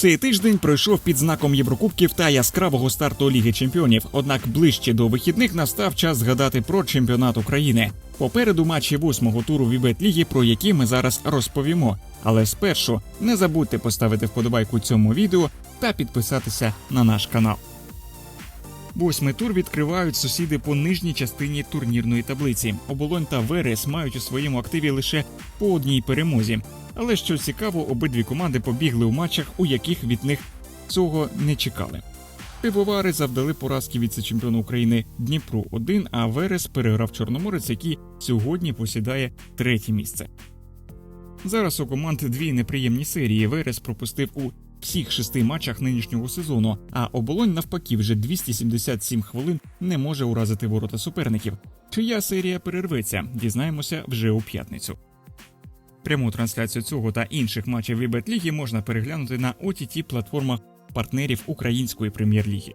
Цей тиждень пройшов під знаком Єврокубків та яскравого старту Ліги Чемпіонів. Однак ближче до вихідних настав час згадати про чемпіонат України. Попереду матчі восьмого туру Вібет Ліги, про які ми зараз розповімо. Але спершу не забудьте поставити вподобайку цьому відео та підписатися на наш канал. Восьмий тур відкривають сусіди по нижній частині турнірної таблиці. Оболонь та Верес мають у своєму активі лише по одній перемозі. Але що цікаво, обидві команди побігли у матчах, у яких від них цього не чекали. Пивовари завдали поразки віце-чемпіону України Дніпру 1 а Верес переграв Чорноморець, який сьогодні посідає третє місце. Зараз у команд дві неприємні серії. Верес пропустив у всіх шести матчах нинішнього сезону, а оболонь навпаки вже 277 хвилин не може уразити ворота суперників. Чия серія перерветься, дізнаємося вже у п'ятницю. Пряму трансляцію цього та інших матчів Вібет Ліги можна переглянути на ott платформах партнерів Української прем'єр-ліги.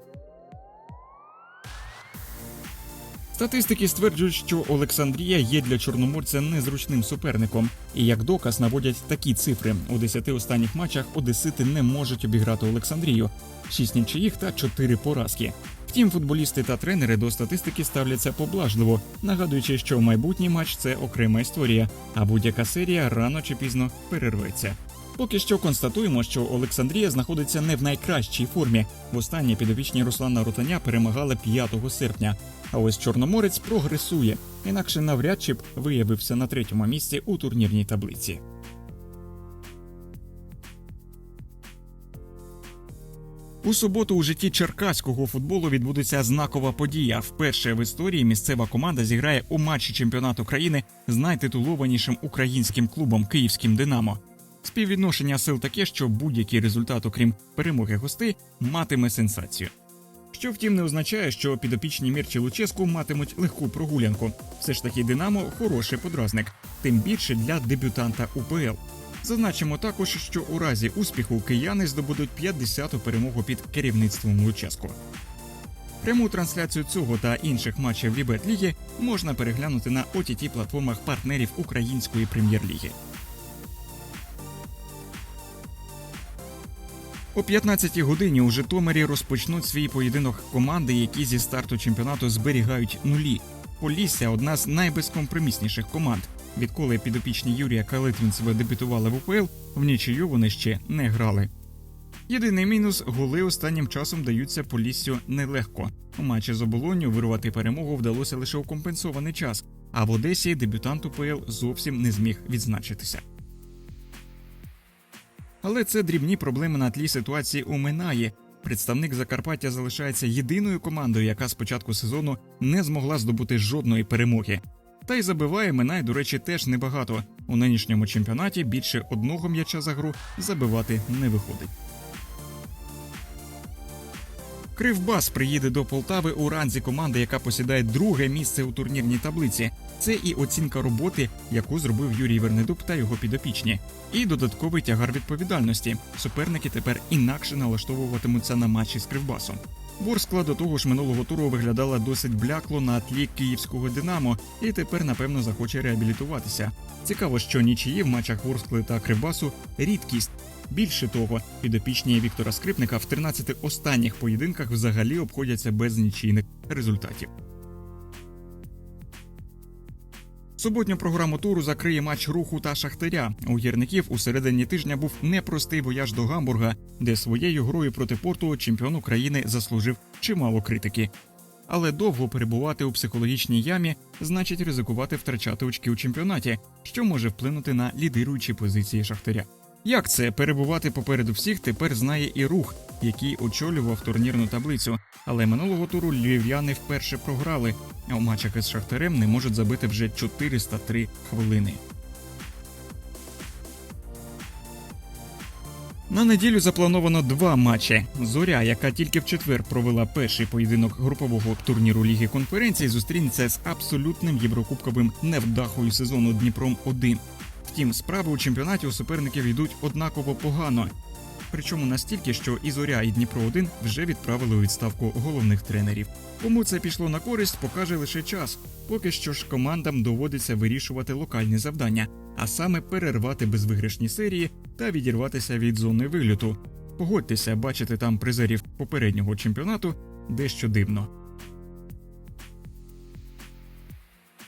Статистики стверджують, що Олександрія є для чорноморця незручним суперником, і як доказ наводять такі цифри: у 10 останніх матчах Одесити не можуть обіграти Олександрію, 6 нічиїх та 4 поразки. Втім, футболісти та тренери до статистики ставляться поблажливо, нагадуючи, що майбутній матч це окрема історія, а будь-яка серія рано чи пізно перерветься. Поки що констатуємо, що Олександрія знаходиться не в найкращій формі. Востаннє підопічні Руслана Ротаня перемагали 5 серпня. А ось Чорноморець прогресує, інакше навряд чи б виявився на третьому місці у турнірній таблиці. У суботу у житті черкаського футболу відбудеться знакова подія. Вперше в історії місцева команда зіграє у матчі чемпіонату країни з найтитулованішим українським клубом Київським Динамо. Співвідношення сил таке, що будь-який результат, окрім перемоги гостей, матиме сенсацію. Що втім не означає, що підопічні Мірчі Луческу матимуть легку прогулянку. Все ж таки Динамо хороший подразник, тим більше для дебютанта УПЛ. Зазначимо також, що у разі успіху кияни здобудуть 50-ту перемогу під керівництвом Луческо. Пряму трансляцію цього та інших матчів Вібет Ліги можна переглянути на ott платформах партнерів Української прем'єр-ліги. О 15-й годині у Житомирі розпочнуть свій поєдинок команди, які зі старту чемпіонату зберігають нулі. Полісся одна з найбезкомпромісніших команд. Відколи підопічні Юрія Калитвінцева дебютували в УПЛ, в нічию вони ще не грали. Єдиний мінус голи останнім часом даються Поліссю нелегко. У матчі з оболонню вирвати перемогу вдалося лише у компенсований час, а в Одесі дебютант УПЛ зовсім не зміг відзначитися. Але це дрібні проблеми на тлі ситуації у Минаї. Представник Закарпаття залишається єдиною командою, яка з початку сезону не змогла здобути жодної перемоги. Та й забиває Минай, до речі, теж небагато. У нинішньому чемпіонаті більше одного м'яча за гру забивати не виходить. Кривбас приїде до Полтави у ранзі команди, яка посідає друге місце у турнірній таблиці. Це і оцінка роботи, яку зробив Юрій Вернедуб та його підопічні, і додатковий тягар відповідальності. Суперники тепер інакше налаштовуватимуться на матчі з Кривбасом. Ворскла до того ж минулого туру виглядала досить блякло на тлі київського Динамо, і тепер напевно захоче реабілітуватися. Цікаво, що нічиї в матчах Ворскли та Кривбасу рідкість. Більше того, підопічні Віктора Скрипника в 13 останніх поєдинках взагалі обходяться без нічийних результатів. Суботню програму туру закриє матч руху та шахтаря. У гірників у середині тижня був непростий вояж до Гамбурга, де своєю грою проти порту чемпіон України заслужив чимало критики. Але довго перебувати у психологічній ямі значить ризикувати втрачати очки у чемпіонаті, що може вплинути на лідируючі позиції шахтаря. Як це перебувати попереду всіх тепер знає і рух, який очолював турнірну таблицю. Але минулого туру львів'яни вперше програли, а у матчах із Шахтарем не можуть забити вже 403 хвилини. На неділю заплановано два матчі. Зоря, яка тільки в четвер провела перший поєдинок групового турніру Ліги конференцій, зустрінеться з абсолютним єврокубковим невдахою сезону Дніпром 1 Втім, справи у чемпіонаті у суперників йдуть однаково погано. Причому настільки, що і Зоря, і Дніпро 1 вже відправили у відставку головних тренерів. Кому це пішло на користь, покаже лише час. Поки що ж командам доводиться вирішувати локальні завдання, а саме перервати безвиграшні серії та відірватися від зони вильоту. Погодьтеся, бачити там призерів попереднього чемпіонату дещо дивно.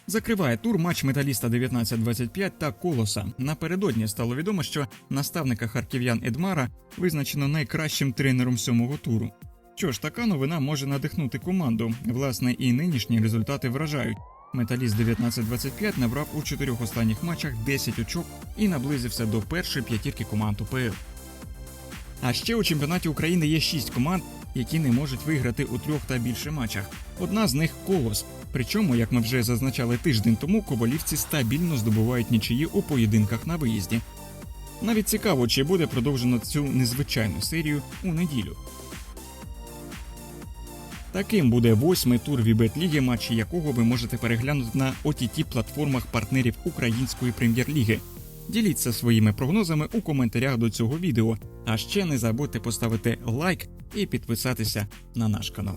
Закриває тур матч металіста 19-25 та Колоса. Напередодні стало відомо, що наставника харків'ян Едмара визначено найкращим тренером сьомого туру. Що ж, така новина може надихнути команду. Власне, і нинішні результати вражають. Металіст 19-25 набрав у чотирьох останніх матчах 10 очок і наблизився до першої п'ятірки команд УПЛ. А ще у чемпіонаті України є шість команд, які не можуть виграти у трьох та більше матчах. Одна з них колос. Причому, як ми вже зазначали тиждень тому, коболівці стабільно здобувають нічиї у поєдинках на виїзді. Навіть цікаво, чи буде продовжено цю незвичайну серію у неділю. Таким буде восьмий тур Вібет Ліги, матчі якого ви можете переглянути на ott платформах партнерів Української прем'єр-ліги. Діліться своїми прогнозами у коментарях до цього відео. А ще не забудьте поставити лайк і підписатися на наш канал.